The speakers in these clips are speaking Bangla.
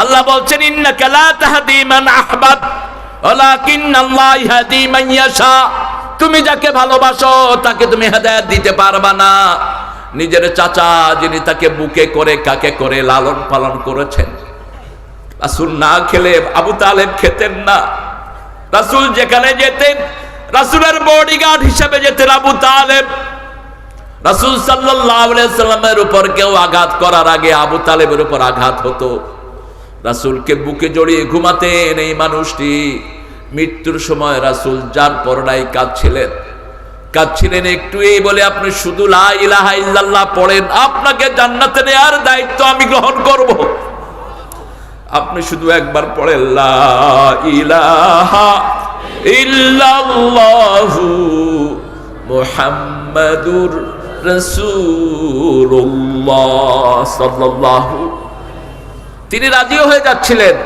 আল্লাহ বলছেন, ইন্নাকা লা তাহদি মান আহবাব, ওয়ালাকিন্নাল্লাহ ইয়াহদি মান ইয়াশা। তুমি যাকে ভালোবাসো, তাকে তুমি হেদায়েত দিতে পারবা না। নিজের চাচা যিনি তাকে বুকে করে, কাকে করে লালন পালন করেছেন। রাসূল না খেলে আবু তালেব খেতেন না। রাসূল যেখানে যেতেন, রাসূলের বডিগার্ড হিসেবে যেতেন আবু তালেব। রাসূল আলাইহি সাল্লামের উপর কেউ আঘাত করার আগে আবু তালেবের উপর আঘাত হতো। রাসূলকে বুকে জড়িয়ে ঘুমাতেন এই মানুষটি। মৃত্যুর সময় রাসূল যার পরনায় কাঁদছিলেন। কাঁদছিলেন একটু এই বলে, আপনি শুধু পড়েন, আপনাকে জান্নাতে নেয়ার দায়িত্ব আমি গ্রহণ করব। আপনি শুধু একবার পড়েন ইলাহা ইল্লাল্লাহু মুহাম্মাদুর তিনি রাজিও হয়ে যাচ্ছিলেন।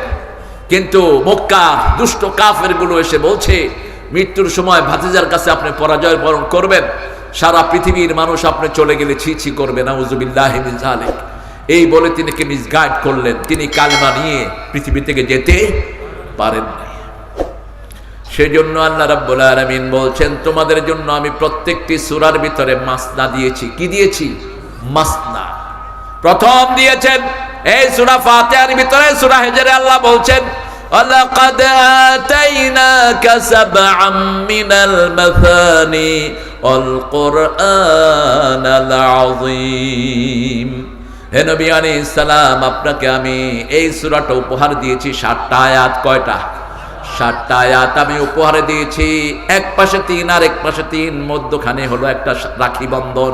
কিন্তু মক্কা দুষ্ট কাফেরগুলো এসে বলছে, মৃত্যুর সময় ভাতিজার কাছে আপনি পরাজয় বরণ করবেন। সারা পৃথিবীর মানুষ আপনি চলে গেলে ছি ছি করবে, নাউজুবিল্লাহ জালিক এই বলে তিনিকে মিসগাইড করলেন। তিনি কালিমা নিয়ে পৃথিবী থেকে যেতে পারেন সেজন্য আল্লাহ রাব্বুল আলামিন বলছেন, তোমাদের জন্য আমি প্রত্যেকটি সূরার ভিতরে মাসনা দিয়েছি। কি দিয়েছি? মাসনা প্রথম দিয়েছেন এই সূরা ফাতিহার ভিতরে সূরা হিজরে আল্লাহ বলছেন ولقد آتيناك سبعا من المثاني والقرآن العظيم হে নবী আলাইহিস সালাম আপনাকে আমি এই সূরাটা উপহার দিয়েছি সাতটা আয়াত কয়টা সাতটা আয়াত আমি উপহারে দিয়েছি এক পাশে তিন আর এক পাশে তিন মধ্যখানে হলো একটা রাখি বন্ধন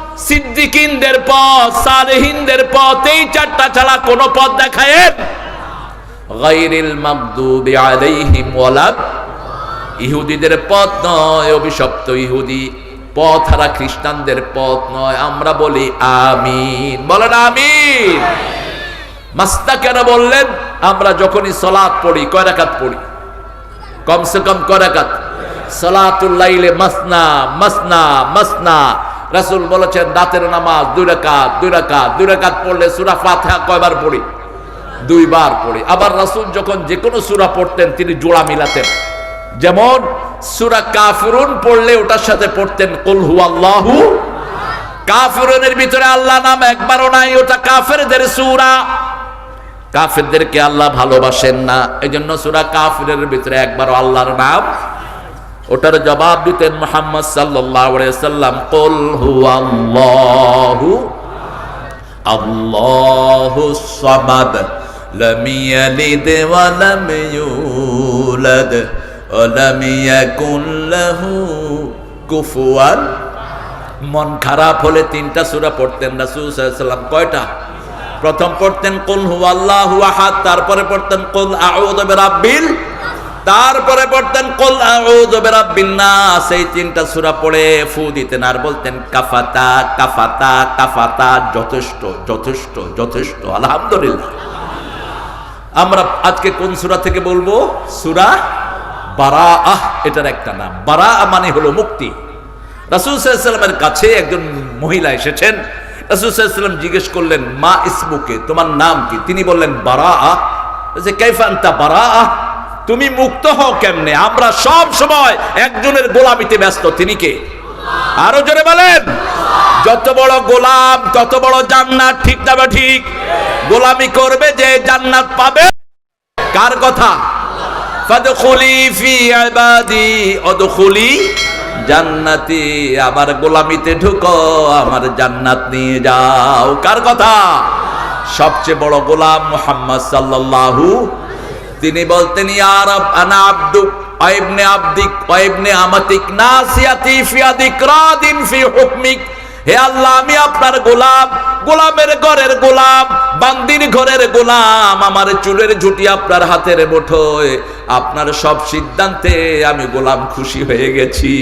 সিদ্দিকিনদের পথ, সালেহিনদের পথ, এই চারটা ছাড়া কোনো পথ দেখায়েন গাইরিল মাগদুবি আলাইহিম ওয়ালাদ। ইহুদিদের পথ নয়, অভিশপ্ত ইহুদি। পথ হারা খ্রিস্টানদের পথ নয়, আমরা বলি আমিন। বলেন আমিন। মাস্তা কেন বললেন, আমরা যখনই সলাৎ পড়ি, কয় রাকাত পড়ি? কমসে কম করাকাত সালাতুল্লাইলে মাসনা মাসনা মাসনা। রাসূল বলেছেন, রাতের নামাজ দুই রাকাত দুই রাকাত দুই রাকাত পড়লে সূরা ফাতিহা কয়বার পড়ি? দুইবার পড়ি। আবার রাসূল যখন যে কোনো সূরা পড়তেন, তিনি জোড়া মিলাতেন। যেমন, সূরা কাফিরুন পড়লে ওটার সাথে পড়তেন, কুল হুয়াল্লাহু কাফিরুনের ভিতরে আল্লাহ নাম একবারও নাই, ওটা কাফেরদের সূরা। কাফেরদেরকে আল্লাহ ভালোবাসেন না। এই জন্য সুরা কাফিরের ভিতরে একবারও আল্লাহর নাম ওটার জবাব দিতেন মোহাম্মদ সাল্লাম কল হু আল্লাহু আল্লাহু সামাদ لم يلد ولم يولد ولم يكن له كفوا মন খারাপ হলে তিনটা সূরা পড়তেন রাসূল সাল্লাল্লাহু আলাইহি সাল্লাম কয়টা প্রথম পড়তেন কুল হু আল্লাহু আহাদ তারপরে পড়তেন কুল আউযু বিরাব্বিল তারপরে পড়তেন, কুল আউযু তিনটা সূরা পড়ে ফু দিতেন আর বলতেন, কাফাতা কাফাতা কাফাতা, যথেষ্ট যথেষ্ট যথেষ্ট, আলহামদুলিল্লাহ। আমরা আজকে কোন সূরা থেকে বলব? সূরা বারাআহ, এটার একটা নাম। বারা মানে হলো মুক্তি। রাসূল সাল্লাল্লাহু কাছে একজন মহিলা এসেছেন। রাসুলাম জিজ্ঞেস করলেন, মা ইসমুকে, তোমার নাম কি? তিনি বললেন বারা যে কেফান্তা বারা তুমি মুক্ত হও কেমনে? আমরা সব সময় একজনের গোলামিতে ব্যস্ত। তিনি কে? আরও জোরে বলেন। যত বড় গোলাম, তত বড় জান্নাত, ঠিক না বা ঠিক? গোলামি করবে যে জান্নাত পাবে। কার কথা? জান্নাতি। আমার গোলামিতে ঢুকো, আমার জান্নাত নিয়ে যাও। কার কথা? সবচেয়ে বড় গোলাম মুহাম্মদ সাল্লাল্লাহু তিনি বলতেন আমাতিক হে আল্লাহ, আমি আপনার গোলাম, গোলামের ঘরের গোলাম, বান্দির ঘরের গোলাম, আমার চুলের ঝুটি আপনার হাতের মুঠোয়। আপনার সব সিদ্ধান্তে আমি গোলাম খুশি হয়ে গেছি।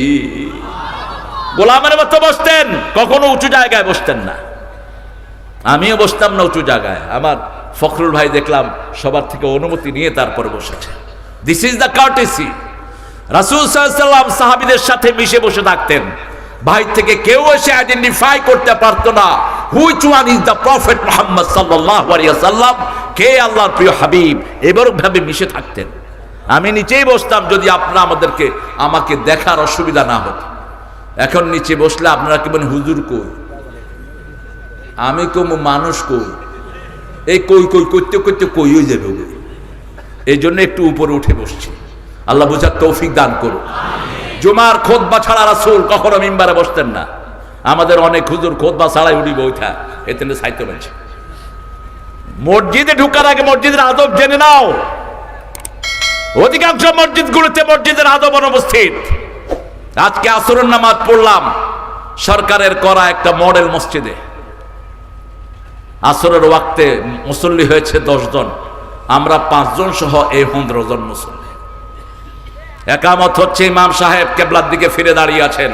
গোলামের মতো বসতেন, কখনো উঁচু জায়গায় বসতেন না। আমিও বসতাম না উঁচু জায়গায়। আমার ফখরুল ভাই দেখলাম সবার থেকে অনুমতি নিয়ে তারপর বসেছে। দিস ইজ দ্য কার্টেসি রাসুল সাল্লাম সাহাবিদের সাথে মিশে বসে থাকতেন। ভাই থেকে কেউ এসে আইডেন্টিফাই করতে পারত না which one is the prophet Mohammad সাল্লাহ সাল্লাম কে আল্লাহর প্রিয় হাবিব? এবারও ভাবে মিশে থাকতেন। আমি নিচেই বসতাম যদি আপনারা আমাদেরকে, আমাকে দেখার অসুবিধা না হতো। এখন নিচে বসলে আপনারা কি বলেন, হুজুর কই আমি কম, মানুষ কই? এই কই কই, করতে করতে কই হয়ে যাবে ওগুলো। এই জন্য একটু উপরে উঠে বসছি। আল্লাহ বুঝার তৌফিক দান করুন জুমার খোদবা ছাড়া রাসূল কখনো মিম্বারে বসতেন না। আমাদের অনেক হুজুর খোদবা ছাড়াই উড়ি বইথা এতে সাহিত্য রয়েছে। মসজিদে ঢুকার আগে মসজিদের আদব জেনে নাও। অধিকাংশ মসজিদগুলোতে মসজিদের আদব অনুপস্থিত। আজকে আসরের নামাজ পড়লাম। সরকারের করা একটা মডেল মসজিদে। আসরের ওয়াক্তে মুসল্লি হয়েছে জন আমরা পাঁচজন সহ এই পনেরো জন মুসল্লি। একামত হচ্ছে ইমাম সাহেব কেবলার দিকে ফিরে দাঁড়িয়ে আছেন।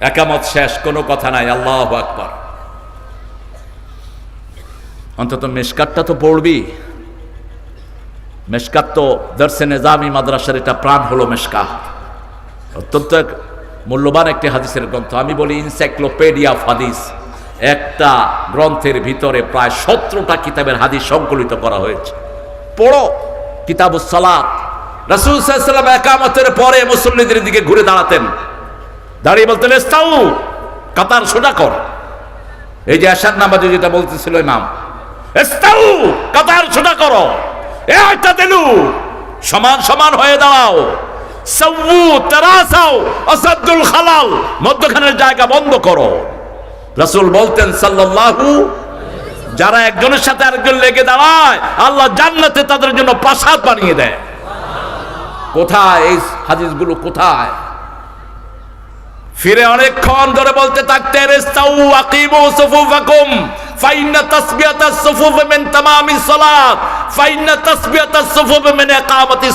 একামত শেষ, কোনো কথা নাই, আল্লাহ আকবর। অন্তত মেশকাতটা তো পড়বি। মেশকাত তো দর্শে নেজামি মাদ্রাসার এটা প্রাণ হলো মেশকাত। অত্যন্ত মূল্যবান একটি হাদিসের গ্রন্থ। আমি বলি ইনসাইক্লোপেডিয়া হাদিস একটা গ্রন্থের ভিতরে প্রায় সতেরোটা কিতাবের হাদিস সংকলিত করা হয়েছে। পড়ো। সালাত। রাসূল একামতের পরে মুসল্লিদের দিকে ঘুরে দাঁড়াতেন। দাঁড়িয়ে বলতেন কাতার সোজা কর। এই যে আশার নামাজে যেটা বলতেছিল ইমাম কাতার সোজা করো। একটা দিলু সমান সমান হয়ে দাঁড়াও। সাউ তারাসাও আসাদুল খালাল, মধ্যখানের জায়গা বন্ধ করো। রাসূল বলতেন সাল্লাল্লাহু, যারা একজনের সাথে আরেকজন লেগে দাঁড়ায়, আল্লাহ জান্নাতে তাদের জন্য প্রাসাদ বানিয়ে দেয়। কোথায় এই হাদিসগুলো কোথায়? ফিরে অনেকক্ষণ ধরে বলতে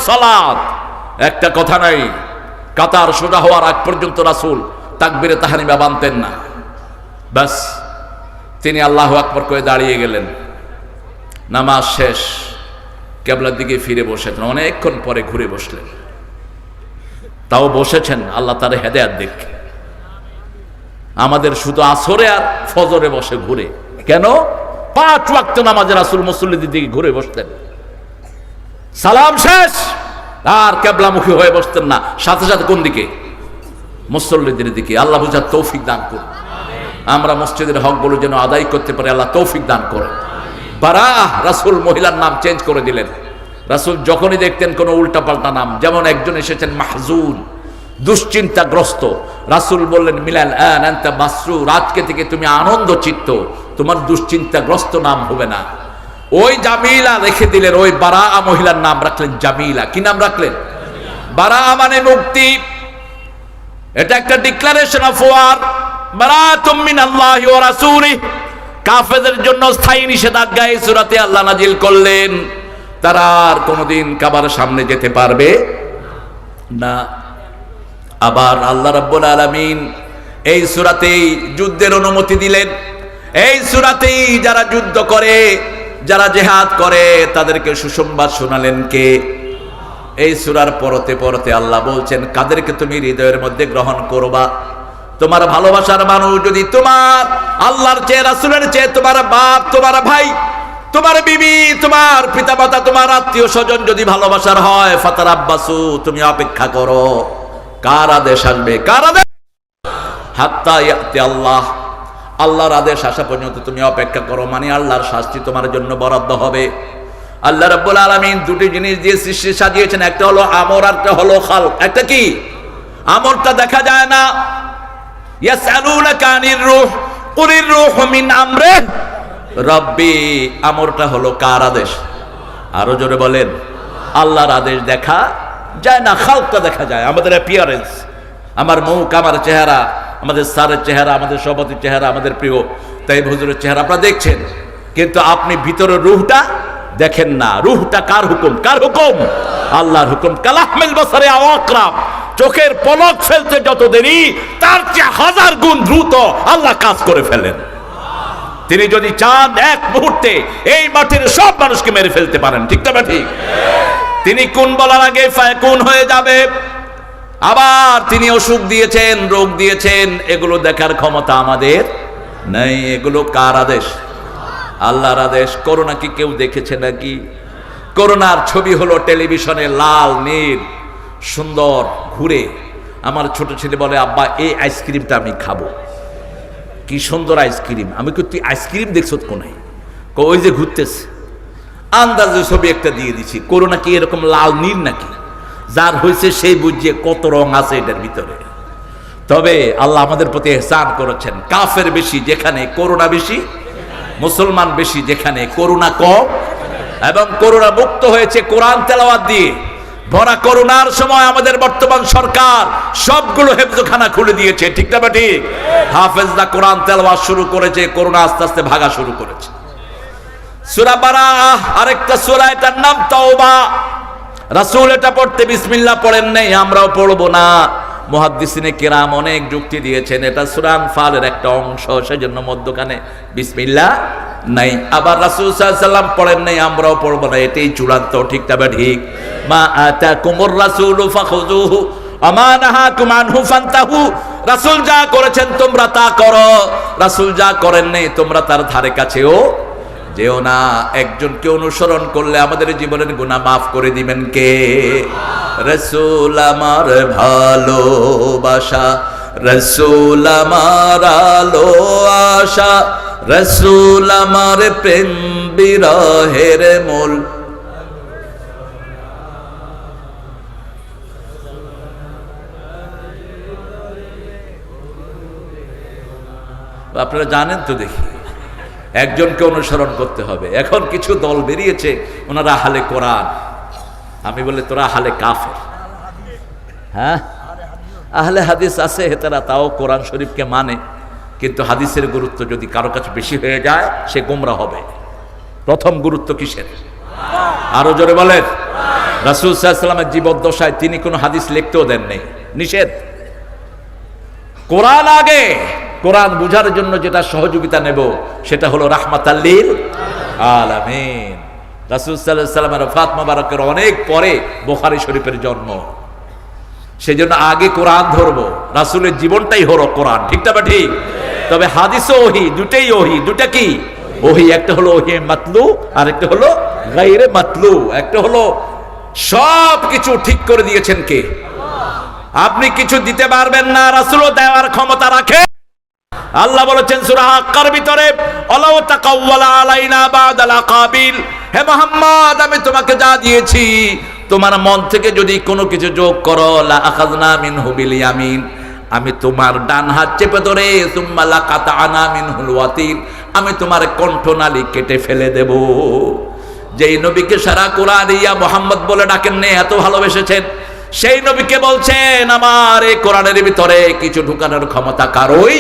সালাত একটা কথা নাই, কাতার সোজা হওয়ার আগ পর্যন্ত রাসূল তাকবীরে তাহরিমা বানতেন না। ব্যাস তিনি আল্লাহ আকবর করে দাঁড়িয়ে গেলেন। নামাজ শেষ, কেবলার দিকে ফিরে বসেছেন, অনেকক্ষণ পরে ঘুরে বসলেন। তাও বসেছেন, আল্লাহ তার হেদায়াত দেখে আমাদের শুধু আসরে আর ফজরে বসে ঘুরে। কেন? পাঁচ ওয়াক্ত নামাজের আসল মুসল্লিদের দিকে ঘুরে বসতেন। সালাম শেষ, আর কেবলামুখী হয়ে বসতেন না। সাথে সাথে কোন দিকে? মুসল্লিদের দিকে। আল্লাহ বুঝার তৌফিক দান করুন। আমরা মসজিদের হকগুলো যেন আদায় করতে পারি, আল্লাহ তৌফিক দান করেন। বারাহ, রাসুল মহিলার নাম চেঞ্জ করে দিলেন। রাসুল যখনই দেখতেন কোনো উল্টাপাল্টা নাম, যেমন একজন এসেছেন মাহজুন, দুশ্চিন্তাগ্রস্ত। রাসুল বললেন, মিলাল আনতা মাসরুর থেকে তুমি আনন্দ চিত্ত তোমার দুশ্চিন্তাগ্রস্ত নাম হবে না। ওই জামিলা রেখে দিলেন, ওই বারা মহিলার নাম রাখলেন জামিলা। কি নাম রাখলেন? বারা মানে মুক্তি। এটা একটা ডিক্লারেশন অফ ওয়ার কাফেরদের জন্য স্থায়ী নিষেধাজ্ঞা এই সূরাতে আল্লাহ নাজিল করলেন। তারা আর কোনোদিন কাবার সামনে যেতে পারবে না। আবার আল্লাহ রাব্বুল আলামিন এই সূরাতেই যুদ্ধের অনুমতি দিলেন। এই সূরাতেই যারা যুদ্ধ করে, যারা জেহাদ করে, তাদেরকে সুসংবাদ শোনালেন কে? এই সুরার পরতে পরতে আল্লাহ বলছেন, কাদেরকে তুমি হৃদয়ের মধ্যে গ্রহণ করবা? তোমার ভালোবাসার মানুষ যদি তোমার আল্লাহর চেয়ে, রাসুলের চেয়ে তোমার বাপ, তোমার ভাই, তোমার বিবি, তোমার পিতামাতা, তোমার আত্মীয় স্বজন যদি ভালোবাসার হয় ফাতার আব্বাসু তুমি অপেক্ষা করো। কার আদেশ আসবে? কার আদেশ? হাত্তা আল্লাহ। আল্লাহর আদেশ আসা পর্যন্ত তুমি অপেক্ষা করো মানে আল্লাহর শাস্তি তোমার জন্য বরাদ্দ হবে। আল্লাহ রাব্বুল আলামিন দুটি জিনিস দিয়ে সৃষ্টি সাজিয়েছেন, একটা হলো আমর আর একটা হলো খাল একটা কি? আমরটা দেখা যায় না। ইয়াসআলুনাকা আনির রূহ, কুলির রূহু মিন আমরে রব্বি, আমরটা হলো কার আদেশ? আরও জোরে বলেন, আল্লাহর আদেশ দেখা যায় না, খালকটা দেখা যায়। আমাদের অ্যাপিয়ারেন্স আমার মুখ, আমার চেহারা, আমাদের স্যারের চেহারা, আমাদের সভাপতির চেহারা, আমাদের প্রিয় তাই হুজুরের চেহারা, আপনারা দেখছেন। কিন্তু আপনি ভিতরের রুহটা দেখেন না। রুহটা কার হুকুম? কার হুকুম? আল্লাহর হুকুম। কালাহমেল বসারে আওয়াকরাম। চোখের পলক ফেলতে যত দেরি, তার চেয়ে হাজার গুণ দ্রুত আল্লাহ কাজ করে ফেলেন তিনি যদি চান এক মুহূর্তে এই মাটির সব মানুষকে মেরে ফেলতে পারেন, ঠিক তবে ঠিক তিনি কোন বলার আগে কোন হয়ে যাবে? আবার তিনি অসুখ দিয়েছেন, রোগ দিয়েছেন, এগুলো দেখার ক্ষমতা আমাদের নেই। এগুলো কার আদেশ? আল্লাহর আদেশ। করোনা কি কেউ দেখেছে নাকি? করোনার ছবি হলো টেলিভিশনে লাল, নীল। সুন্দর, ঘুরে। আমার ছোট ছেলে বলে, আব্বা, এই আইসক্রিমটা আমি খাব। কি সুন্দর আইসক্রিম। আমি কি তুই আইসক্রিম দেখছ কোনায়? ওই যে ঘুরতেছে। আন্দাজে ছবি একটা দিয়ে দিছি। করোনা কি এরকম লাল নীল নাকি? যার হয়েছে সেই বুঝিয়ে কত রং আছে এটার ভিতরে। তবে আল্লাহ আমাদের প্রতি এহসান করেছেন, কাফের বেশি যেখানে করোনা বেশি, মুসলমান বেশি যেখানে করোনা কম, এবং করোনা মুক্ত হয়েছে কোরআন তেলাওয়াত দিয়ে। ভরা করোনার সময় আমাদের বর্তমান সরকার সবগুলো হেফজখানা খুলে দিয়েছে, ঠিক না বা ঠিক? হাফেজদা কোরআন তেলওয়া শুরু করেছে করোনা আস্তে আস্তে ভাগা শুরু করেছে। সুরা বারা আরেকটা সুরা, এটার নাম তাওবা। রাসূল এটা পড়তে বিসমিল্লা পড়েন নাই, আমরাও পড়ব না। মুহাদ্দিসিনে কেরাম অনেক যুক্তি দিয়েছেন, এটা সুরান ফালের একটা অংশ, সেজন্য মধ্যখানে বিসমিল্লা নাই। আবার রাসূল সাল্লাম পড়েন নাই, আমরাও পড়ব না, এটাই চূড়ান্ত, ঠিক তবে ঠিক। মা আতাকুমুর রাসূলু ফাখুযুহু আমা নাহাকুম আনহু ফান্তাহু। রাসূল যা করেছেন তোমরা তা করো। রাসূল যা করেন নাই, তোমরা তার ধারে কাছেও যেও না। একজনকে অনুসরণ করলে আমাদের জীবনের গুণা মাফ করে দিবেন কে? রসুল আমার ভালোবাসা, রসুল আমার আলো আশা, রসুল আমার প্রেম বিরহের মূল। আপনারা জানেন তো দেখি, একজনকে অনুসরণ করতে হবে। এখন কিছু দল বেরিয়েছে, ওনারা হালে কোরআন। আমি বলি, তোরা হালে কাফের। হ্যাঁ? আহলে হাদিস আছে হেতারা তাও কোরআন শরীফকে মানে। কিন্তু হাদিসের গুরুত্ব যদি কারও কাছে বেশি হয়ে যায়, সে গোমরা হবে। প্রথম গুরুত্ব কিসের? আরও জোরে বলেন। রাসুল সাল্লামের জীবদ্দশায় তিনি কোনো হাদিস লিখতেও দেন নেই। নিষেধ? কোরআন আগে। কোরআন বুঝার জন্য যেটা সহযোগিতা নেব, সেটা হলো রাহমাত আল্লিল আলামিন। রাসুল সাল্লাহ সাল্লামের ফাত মোবারকের অনেক পরে বোখারি শরীফের জন্ম। সেই জন্য আগে কোরআন ধরবো, রাসুলের জীবনটাই হলো কোরআন ঠিকটা বা ঠিক? তবে হাদিসও ওহি, দুটাই ওহি, দুটা কি? ওহি, একটা হলো ওহি মাতলু আর একটা হলো গাইরে মাতলু। একটা হলো সব কিছু ঠিক করে দিয়েছেন কে? আপনি কিছু দিতে পারবেন না, রাসুলও দেওয়ার ক্ষমতা রাখে। আল্লাহ বলেছেন, সূরা হাক্কার ভিতরে আলাউ তাকাওয়ালা আলাইনা বাদাল আকাবিল। হে মোহাম্মদ, আমি তোমাকে যা দিয়েছি, তোমার মন থেকে যদি কোনো কিছু যোগ করো, লা আমি তোমার ডান হাত চেপে ধরে আমি তোমার কণ্ঠনালী কেটে ফেলে দেব। যেই নবীকে সারা কোরআন ইয়া মোহাম্মদ বলে ডাকেন নে, এত ভালোবেসেছেন। সেই নবীকে বলছেন, আমার এই কোরআনের ভিতরে কিছু ঢুকানোর ক্ষমতা কারোই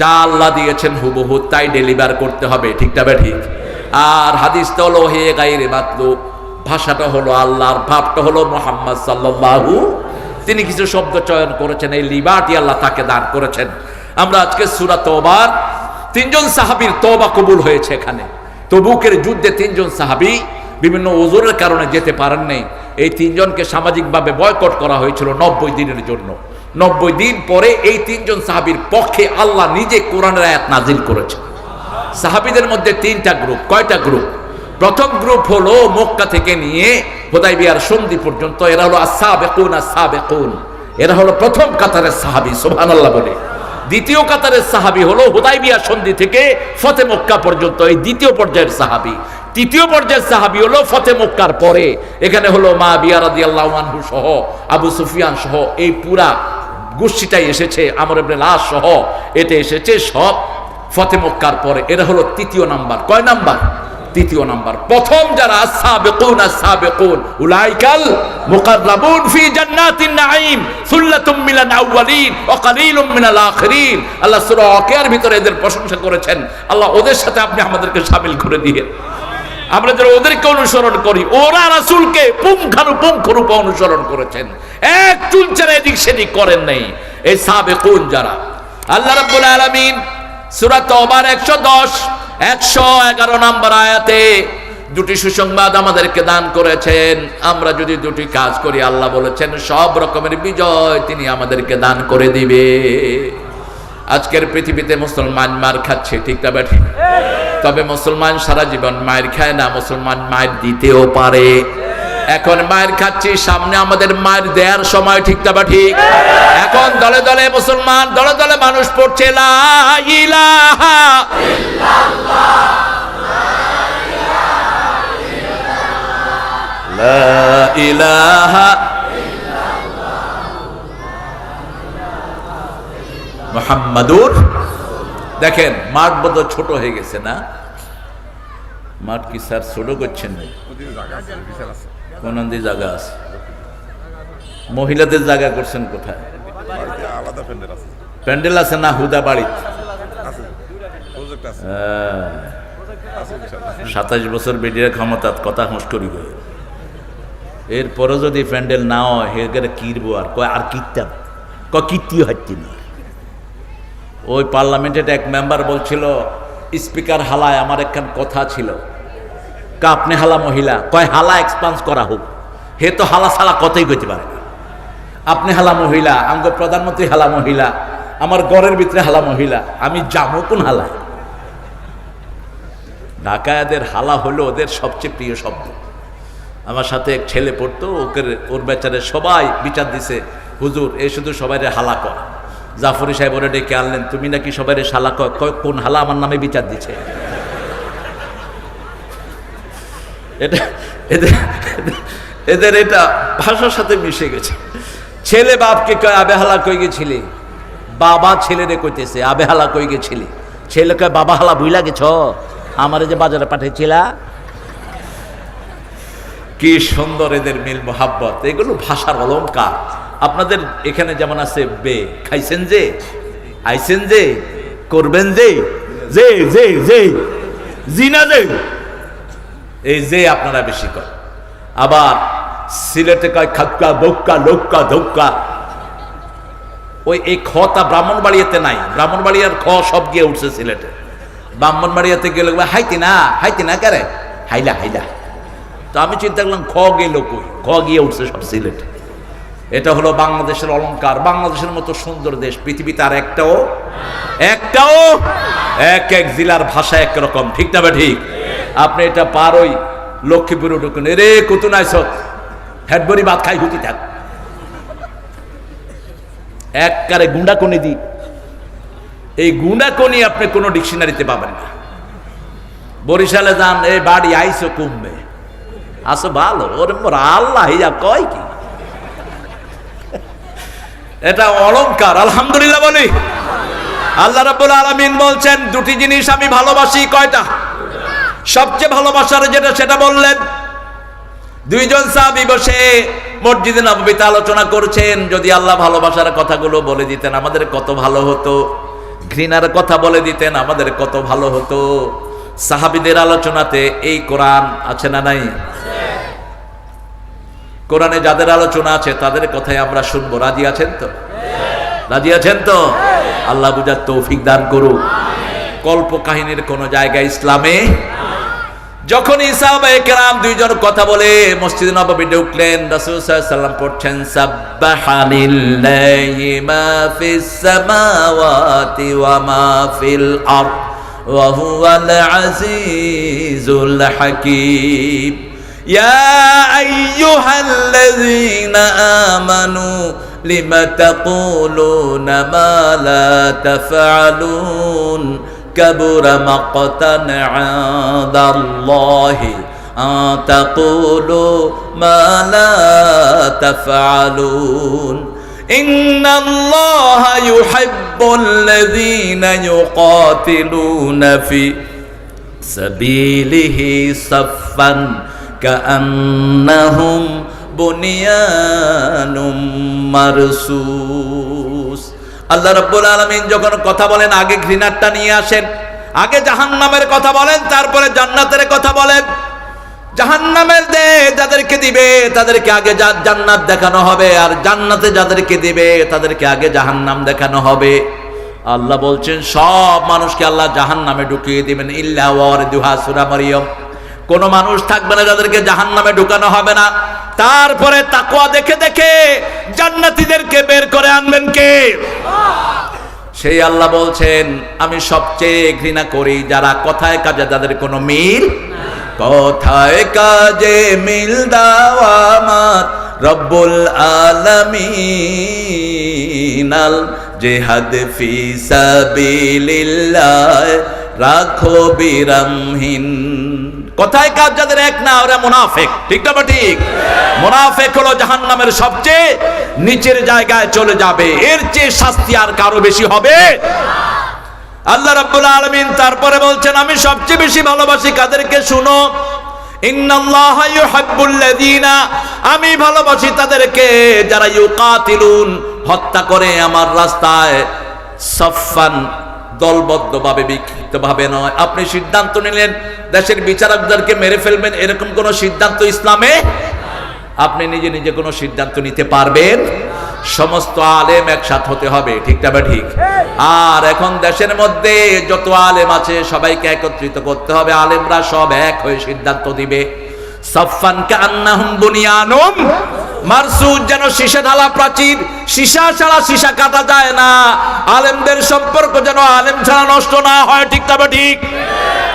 যা আল্লাহ দিয়েছেন হুবহু তাই ডেলিভার করতে হবে, ঠিক তবে ঠিক? আর হাদিসটা হলো হে গাইরে মাতলু ভাষাটা হলো আল্লাহর, ভাবটা হলো মোহাম্মদ সাল্লাল্লাহু তিনি কিছু শব্দ চয়ন করেছেন, এই লিবার্টি আল্লাহ তাকে দান করেছেন। আমরা আজকে সুরা তোবার, তিনজন সাহাবীর তোবা কবুল হয়েছে এখানে। তবুকের যুদ্ধে তিনজন সাহাবী বিভিন্ন ওজোরের কারণে যেতে পারেন নাই। এই তিনজনকে সামাজিকভাবে বয়কট করা হয়েছিল নব্বই দিনের জন্য। নব্বই দিন পরে এই তিনজন সাহাবীর পক্ষে আল্লাহ নিজে কোরআনের আয়াত নাজিল করেছেন। সাহাবীদের মধ্যে তিনটা গ্রুপ, কয়টা গ্রুপ? প্রথম গ্রুপ হলো মক্কা থেকে নিয়ে হোদাইবিয়ার সন্ধি পর্যন্ত, এরা হলো আসাবেকুন আসাবেকুন এরা হলো প্রথম কাতারের সাহাবী, সুবহানাল্লাহ বলে। দ্বিতীয় কাতারের সাহাবী হলো হুদাইবিয়া সন্ধি থেকে ফতে মক্কা পর্যন্ত, এই দ্বিতীয় পর্যায়ের সাহাবি। তৃতীয় পর্যায়ের সাহাবী হলো ফতে মক্কার পরে। এখানে হলো মা বিয়া রাদিয়াল্লাহু আনহু সহ, আবু সুফিয়ান সহ, এই পুরা গোষ্ঠীটাই এসেছে, আমর ইবনে লাস সহ। এতে এসেছে সব। ফতে মক্কার পরে, এরা হলো তৃতীয় নাম্বার। কয় নাম্বার? তৃতীয় নাম্বার। প্রথম যারা, সাবেকুন সাবেকুন, উলাইকাল মুকাররাবুন ফি জান্নাতিন নাঈম, সুল্লাতুম মিনাল আউয়ালিন ওয়া কালিলুম মিনাল আখিরিন। আল্লাহ সূরা ওয়াকিয়ার ভিতরে এদের প্রশংসা করেছেন। আল্লাহ ওদের সাথে আপনি আমাদেরকে শামিল করে দিয়ে। আমরা যারা ওদেরকে অনুসরণ করি, ওরা রাসূলকে পুঙ্খানুপুঙ্খ রূপে অনুসরণ করেছেন। এক চুল চুলচারা এদিক সেদিক করেন নাই। এই সাবেকুন যারা। আল্লাহ রাব্বুল আলামিন সূরা তওবার 110 111 নম্বর আয়াতে দুটি সুসংবাদ আমাদেরকে দান করেছেন। আমরা যদি দুটি কাজ করি, আল্লাহ বলেছেন, সব রকমের বিজয় তিনি আমাদেরকে দান করে দিবে। আজকের পৃথিবীতে মুসলমান মার খাচ্ছে, ঠিক না ব্যাঠি তবে মুসলমান সারা জীবন মায়ের খায় না, মুসলমান মায়ের দিতেও পারে। এখন মায়ের খাচ্ছি, সামনে আমাদের মায়ের দেয়ার সময়, ঠিক না ঠিক এখন দলে দলে মুসলমান, দলে দলে মানুষ পড়ছে ইলাহা লা ইলাহা মোহাম্মদুর। দেখেন, মাঠ বোধ ছোট হয়ে গেছে না? মাঠ কি স্যার ছোট করছেন? কোন জায়গা আছে? মহিলাদের জায়গা করছেন কোথায়? প্যান্ডেল আছে না হুদা ইনশাআল্লাহ সাতাশ বছর বেডির ক্ষমতা, কথা হুঁশ করি এরপরও যদি প্যান্ডেল না হয় হেগের কিরবো আর? কয়, আর কীর্তাম? ক কীর্তি হচ্ছে না? ওই পার্লামেন্টের এক মেম্বার বলছিল, স্পিকার হালায়, আমার একখান কথা ছিল। কা, আপনি হালা মহিলা? কয়, হালা এক্সপান্স করা হোক। হে তো হালা ছাড়া কথাই কইতে পারে আপনি হালা মহিলা আঙ্গ প্রধানমন্ত্রী হালা মহিলা, আমার ঘরের ভিতরে হালা মহিলা, আমি যাব কোন হালায়? ঢাকায়াদের হালা হলো ওদের সবচেয়ে প্রিয় শব্দ। আমার সাথে এক ছেলে পড়তো, ওকে, ওর বেচারে সবাই বিচার দিছে, হুজুর, এ শুধু সবাইরে হালা কর। জাফরি সাহেব ওরা ডেকে আনলেন, তুমি নাকি সবাইরে শালা কোন হালা আমার নামে বিচার দিছে? এটা, এদের এদের এটা ভাষার সাথে মিশে গেছে। ছেলে বাপকে কয়, আবে হালা কই গেছিলি? বাবা ছেলেরে কইতেছে, আবে হালা কই গেছিলি? ছেলে কয়, বাবা হালা বুইলা গেছ? আমারে যে বাজারে পাঠিয়েছিলা কি সুন্দর এদের মিল মোহাব্বত, এগুলো ভাষার অলংকার। আপনাদের এখানে যেমন আছে বে, খাইছেন যে, আইছেন যে, করবেন যে যে যে যে, জিনা যে, এই যে আপনারা বেশি কর আবার সিলেটে কয় খাক্কা, বক্কা, লোক্কা, ধোক্কা। ওই এই খটা ব্রাহ্মণবাড়িয়াতে নাই। ব্রাহ্মণবাড়িয়ার খ সব গিয়ে উঠছে সিলেটে। ব্রাহ্মণবাড়িয়াতে গেলে হাইতি না হাইতি না কারে? হাইলা হাইলা। তো আমি চিন্তা করলাম, খ গেল কই? খ গিয়ে উঠছে সব সিলেটে। এটা হলো বাংলাদেশের অলংকার, বাংলাদেশের মতো সুন্দর দেশ, পৃথিবীতে আর একটাও? একটাও? এক এক জেলার ভাষা একরকম, ঠিক না বা ঠিক? আপনি এটা পার ওই লক্ষ্মীপুরে ঢুকুন রে কুতুন আইস হেডবরি ভাত খাই হুতি থাক। এক কারে গুন্ডা কোনি দি এই গুন্ডা কোনি আপনি কোনো ডিকশনারিতে পাবেন না। বরিশালে যান, এই বাড়ি আইসো কমবে। আসো ভালো, ওরে মোর আল্লাহ ইয়া কয় কি? এটা অলংকার, আলহামদুলিল্লাহ বলি। আল্লাহ রাব্বুল আলামিন বলছেন, দুটি জিনিস আমি ভালোবাসি, কয়টা? সবচেয়ে ভালোবাসার যেটা, সেটা বললেন, দুইজন সাহাবী বসে মসজিদে নববীতে আলোচনা করছেন, যদি আল্লাহ ভালোবাসার কথাগুলো বলে দিতেন, আমাদের কত ভালো হতো। ঘৃণার কথা বলে দিতেন, আমাদের কত ভালো হতো। সাহাবীদের আলোচনাতে এই কোরআন আছে না নাই? কোরআনে যাদের আলোচনা আছে, তাদের কথাই আমরা শুনব। রাজি আছেন তো? রাজি আছেন তো? আল্লাহ বুঝার তৌফিক দান করুক। কল্প কাহিনীর কোন জায়গায় ইসলামে যখন কেরাম দুইজন কথা বলে মসজিদ নববীতে উঠলেন রাসূল সাল্লাল্লাহু আলাইহি সাল্লাম পড়ছেন হাকীম। يا أيها الذين آمنوا لم تقولون ما لا تفعلون؟ كبر مقتا عند الله أن تقولوا ما لا تفعلون. إن الله يحب الذين يقاتلون في سبيله صفاً. কাআন্নাহুম বুনিয়ানুম মারসুস। আল্লাহ রাব্বুল আলামিন যখন কথা বলেন, আগে ঘৃণারটা নিয়ে আসেন, আগে জাহান্নামের কথা বলেন, তারপরে জান্নাতের কথা বলেন। জাহান্নামের দে যাদেরকে দিবে, তাদেরকে আগে জান্নাত দেখানো হবে, আর জান্নাতে যাদেরকে দিবে, তাদেরকে আগে জাহান্নাম দেখানো হবে। আল্লাহ বলছেন, সব মানুষকে আল্লাহ জাহান্নামে ঢুকিয়ে দিবেন। ইল্লা ওয়ারিদুহা সূরা মারিয়ম। কোন মানুষ থাকবে না যাদেরকে জাহান্নামে ঢুকানো হবে না। তারপরে তাকওয়া দেখে দেখে জান্নাতীদেরকে বের করে আনবেন কে? সেই আল্লাহ বলছেন, আমি সবচেয়ে ঘৃণা করি যারা কথায় কাজে যাদের কোনো মিল কথায় কাজে মিল দাওয়া আমার রব্বুল আলামিন। আল জেহাদ ফি সাবিলিল্লাহ, রাখো বিরামহীন। কথায় কাজ যাদের এক না, ওরা মুনাফেক। ঠিক না ঠিক? মুনাফেক হলো জাহান্নামের সবচেয়ে নিচের জায়গায় চলে যাবে। এর চেয়ে শাস্তি আর কারও বেশি হবে আল্লাহ রাব্বুল আলামিন তারপরে বলছেন, আমি সবচেয়ে বেশি ভালোবাসি কাদেরকে? শুনো। আমি ভালোবাসি তাদেরকে যারা ইউকাতিলুন, হত্যা করে আমার রাস্তায় সফান দলবদ্ধভাবে, বিক্ষিপ্তভাবে নয়। আপনি সিদ্ধান্ত নিলেন, দেশের বিচারকদেরকে মেরে ফেলবেন, এরকম কোনো সিদ্ধান্ত ইসলামে? আপনি নিজে নিজে কোনো সিদ্ধান্ত নিতে পারবেন? সমস্ত আলেম একসাথ হতে হবে, ঠিক তবে ঠিক? আর এখন দেশের মধ্যে যত আলেম আছে, সবাইকে একত্রিত করতে হবে, আলেমরা সব এক হয়ে সিদ্ধান্ত দিবে। সফান কান্নাহুম বুনিয়ানুম মারসুদ যেন সীসা ঢালা প্রাচীর, সীসা ছাড়া সীসা কাটা যায় না। আলেমদের সম্পর্ক যেন আলেম ছাড়া নষ্ট না হয়, ঠিক তবে ঠিক?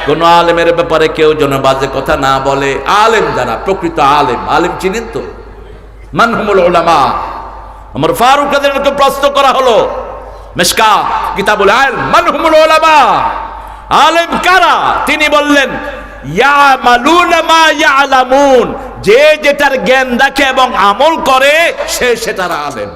কোন আলেমের ব্যাপারে কেউ যেন বাজে কথা না বলে। আলেম যারা, প্রকৃত আলেম। আলেম চিনেন তো? ওলামা আমার ফারুক প্রশ্ন করা হলো, মিশকা কিতাবুল ওলামা আলেম কারা? তিনি বললেন, ইয়ামালুনা মা ইয়ালামুন। যে যেটার জ্ঞান দেখে এবং আমল করে সে সেটার আলেম।